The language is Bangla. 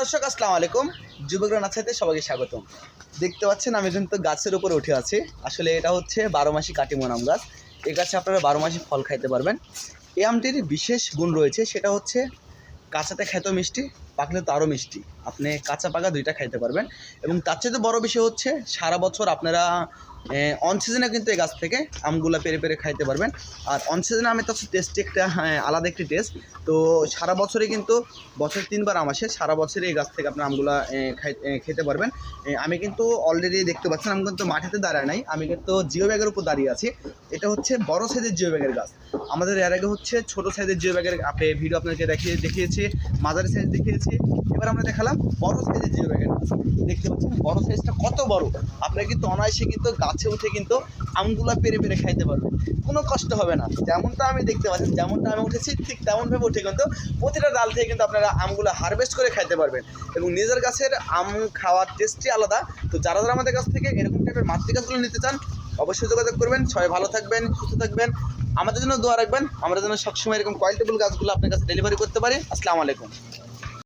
দর্শক, আসসালামু আলাইকুম। যুবকরা নাচাইতে সবাইকে স্বাগতম। দেখতে পাচ্ছেন, আমি কিন্তু গাছের উপর উঠে আছি। আসলে এটা হচ্ছে বারো মাসি কাটিমন আম গাছ। এই গাছে আপনারা বারো মাসি ফল খাইতে পারবেন। এই আমটির বিশেষ গুণ রয়েছে, সেটা হচ্ছে কাঁচাতে খেতেও মিষ্টি, পাকলে তো আরও মিষ্টি। আপনি কাঁচা পাকা দুইটা খাইতে পারবেন। এবং তার চেয়ে বড় বিষয় হচ্ছে, সারা বছর আপনারা অন সিজনে কিন্তু এই গাছ থেকে আমগুলো পেরে পেরে খাইতে পারবেন। আর অন সিজনে আমের তো টেস্টি একটা হ্যাঁ, আলাদা একটি টেস্ট তো সারা বছরে কিন্তু বছর তিনবার আম আসে সারা বছরে এই গাছ থেকে আপনার আমগুলো খেতে পারবেন। আমি কিন্তু অলরেডি দেখতে পাচ্ছেন আমি কিন্তু মাটিতে দাঁড়ায় নাই আমি কিন্তু জিও ব্যাগের উপর দাঁড়িয়ে আছি। এটা হচ্ছে বড় সাইজের জিও ব্যাগের গাছ। আমাদের এর আগে হচ্ছে ছোট সাইজের জিও ব্যাগের আপনি ভিডিও আপনাকে দেখিয়ে দেখিয়েছি মাঝারি সাইজ দেখিয়েছি। এবার আমরা দেখালাম বড় সাইজের জিও ব্যাগের গাছ। দেখতে পাচ্ছেন বড় সাইজটা কত বড়? আপনারা কিন্তু অনায়াসে কিন্তু গাছে উঠে কিন্তু আমগুলা পেরে পেরে খাইতে পারবেন কোনো কষ্ট হবে না। যেমনটা আমি দেখতে পাচ্ছি যেমনটা আমি উঠেছি, ঠিক তেমনভাবে উঠে কিন্তু প্রতিটা ডাল থেকে কিন্তু আপনারা আমগুলো হারভেস্ট করে খাইতে পারবেন এবং নিজের গাছের আম খাওয়ার টেস্টই আলাদা। তো যারা যারা আমাদের কাছ থেকে এরকম টাইপের মাতৃ গাছগুলো নিতে চান, অবশ্যই যোগাযোগ করবেন। সবাই ভালো থাকবেন, সুস্থ থাকবেন। আমাদের জন্য দোয়া রাখবেন। আমরা যেন সবসময় এরকম কোয়ালিটেবল গাছগুলো আপনার কাছে ডেলিভারি করতে পারি। আসসালামু আলাইকুম।